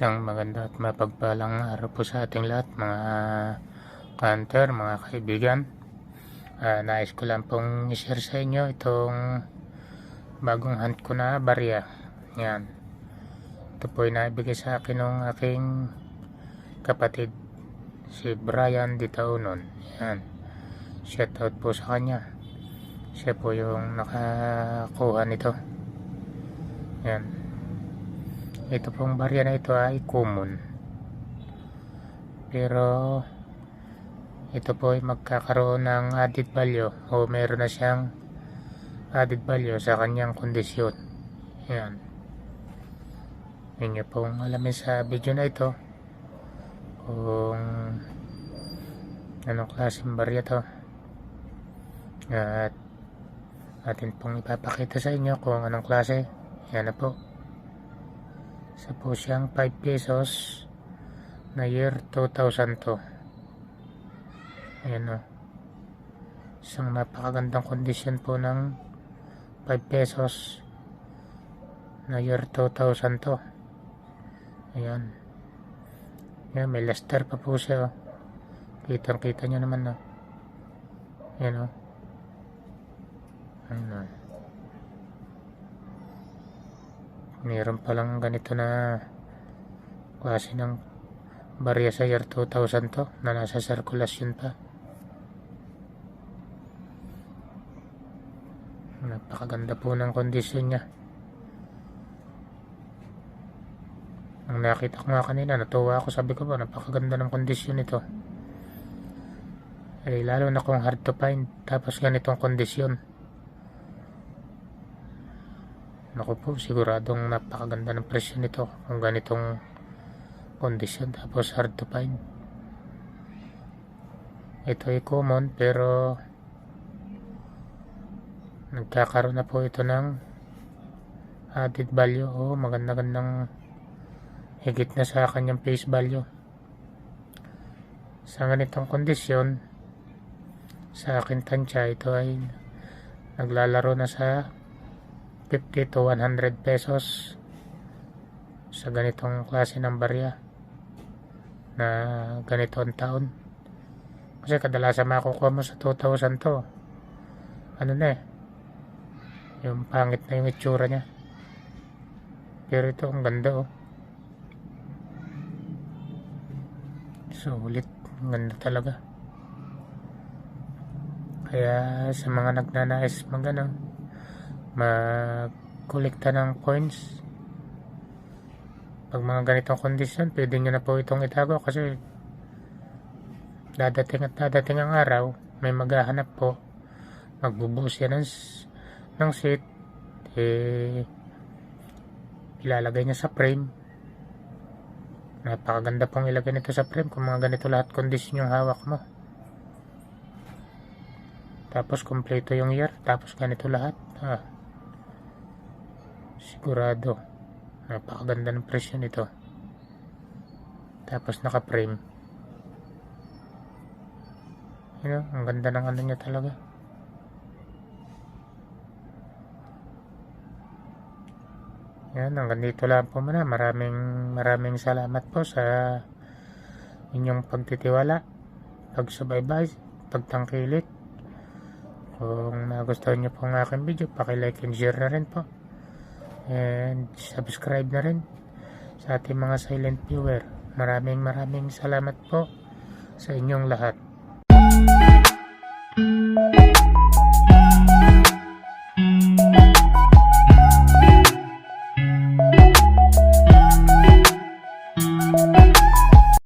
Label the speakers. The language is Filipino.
Speaker 1: at mapagpalang araw po sa ating lahat mga hunter, mga kaibigan. Ah, nais ko lang pong i-share sa inyo itong bagong hunt ko na barya. Yan. Ito po ay naibigay sa akin ng aking kapatid si Brian Ditaunon. Yan. Shout out po sa kanya. Siya po yung nakakuha nito. Yan. Ito pong barya na ito ay common. Pero ito po ay magkakaroon ng added value o meron na siyang added value sa kanyang kondisyon. Yan. Inyo pong alamin sa video na ito kung anong klaseng barya to. At atin pong ipapakita sa inyo kung anong klase. Yan na po. Isa po siyang 5 pesos na year 2002. Ayan o. Isang napakagandang kondisyon po ng 5 pesos na year 2002. Ayan. Ayan, may luster pa po siya. Oh. Kitang kita nyo naman na. Ayan o. Ayan o. Meron palang ganito na klase ng barya sa year 2000 to na nasa sirkulasyon pa. Napakaganda po ng kondisyon niya. Ang nakita ko nga kanina, natuwa ako. Sabi ko ba, napakaganda ng kondisyon nito. Eh, lalo na kung hard to find. Tapos ganitong kondisyon. Naku po, siguradong napakaganda ng presyo nito kung ganitong kondisyon tapos hard to find. Ito ay common pero nagkakaroon na po ito ng added value o maganda-gandang higit na sa kanyang face value. Sa ganitong kondisyon, sa akin tansya ito ay naglalaro na sa 50 to 100 pesos sa ganitong klase ng barya na ganito ang taon. Kasi kadalasan makukuha mo sa 2,000 to. Ano na eh yung pangit na yung itsura niya. Pero ito ang ganda oh. Sulit ang ganda talaga. Kaya sa mga nagnanais mag ano magkolekta ng coins. Pag mga ganitong kondisyon pwede nyo na po itong itago kasi dadating at dadating ang araw may maghahanap po. Magbubuhos yan ng, ng seat eh ilalagay niya sa frame. Napakaganda pong ilagay nito sa frame kung mga ganito lahat kondisyon yung hawak mo. Tapos kompleto yung year tapos ganito lahat. Ah sigurado. Napakaganda ng presyo nito. Tapos naka frame yun ang ganda ng ano niya talaga. Yan hanggang dito lang po muna. Maraming maraming salamat po sa inyong pagtitiwala pagsubaybay pagtangkilik. Kung nagustuhan nyo po ang aking video like and share na rin po and subscribe na rin sa ating mga silent viewer. Maraming maraming salamat po sa inyong lahat.